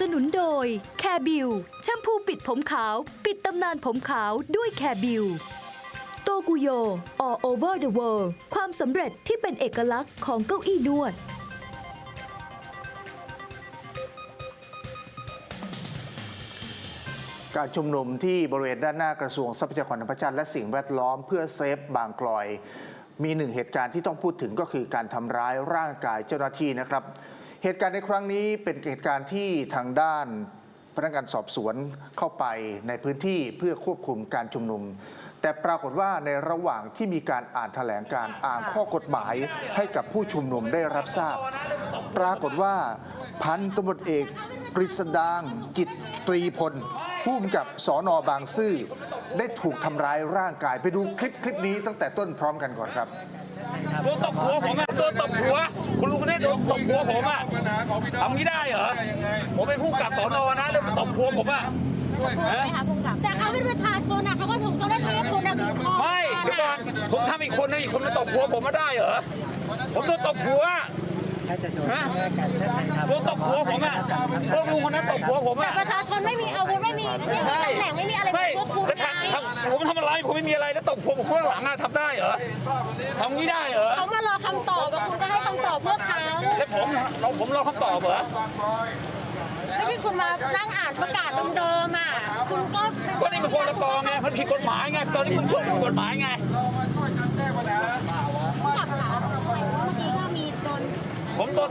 สนุนโดยแคบิวแชมพูปิดผมขาว ปิดตำนานผมขาวด้วยแคบิวโตกุโย all over the world ความสำเร็จที่เป็นเอกลักษณ์ของเก้าอี้นวด การชุมนุมที่บริเวณด้านหน้ากระทรวงทรัพยากรธรรมชาติและสิ่งแวดล้อมเพื่อเซฟบางกลอย มีหนึ่งเหตุการณ์ที่ต้องพูดถึงก็คือการทำร้ายร่างกายเจ้าหน้าที่นะครับ เหตุการณ์ในครั้งนี้เป็นเหตุการณ์ที่ทางด้านพนักงานสอบสวนเข้าไปในพื้นที่เพื่อควบคุมการชุมนุม แต่ปรากฏว่าในระหว่างที่มีการอ่านแถลงการอ่านข้อกฎหมายให้กับผู้ชุมนุมได้รับทราบ ปรากฏว่าพันตำรวจเอกกฤษดางจิตตรีพลผู้กำกับสอนอบางซื่อ ได้ถูกทำร้ายร่างกายไปดูคลิปคลิปนี้ตั้งแต่ต้นพร้อมกันก่อนครับโดนตบหัวผมอะโดนตบหัวคุณ ตบหัวผมอะทำงี้ได้เหรอ ผมเป็นผู้กำกับสอนอนะแล้วมาตบหัวผมอะฮะไม่ค่ะภูมิกับแต่เขาเป็นประชาชนนะเขาก็ถูกเจ้าหน้าที่คุณนะบีบคอไม่เดี๋ยวก่อนผมทำอีกคนนึงอีกคนมาตบหัวผมมาได้เหรอ ผมโดนตบหัวฮะโดนตบหัวผมอะพวกลุงคนนั้นตบหัวผมอะประชาชนไม่มีอาวุธไม่มีไม่มีตำแหน่งไม่มีอะไรไม่พวกคุณแล้วไงทำทำผมทำอะไรผมไม่มีอะไรแล้วตบหัวผมข้างหลังอะทำได้เหรอทำงี้ได้เหรอ เขา แล้วผมเราผมรอคำตอบเหรอไม่ใช่คุณมานั่งอ่านประกาศเดิมๆอะ คุณก็ก็นี่มันคนละปองไงมันผิดกฎหมายไงตอนนี้คุณช่วยผิดกฎหมายไงผู้กับขาเมื่อกี้ก็มีโดนผมโดนตบ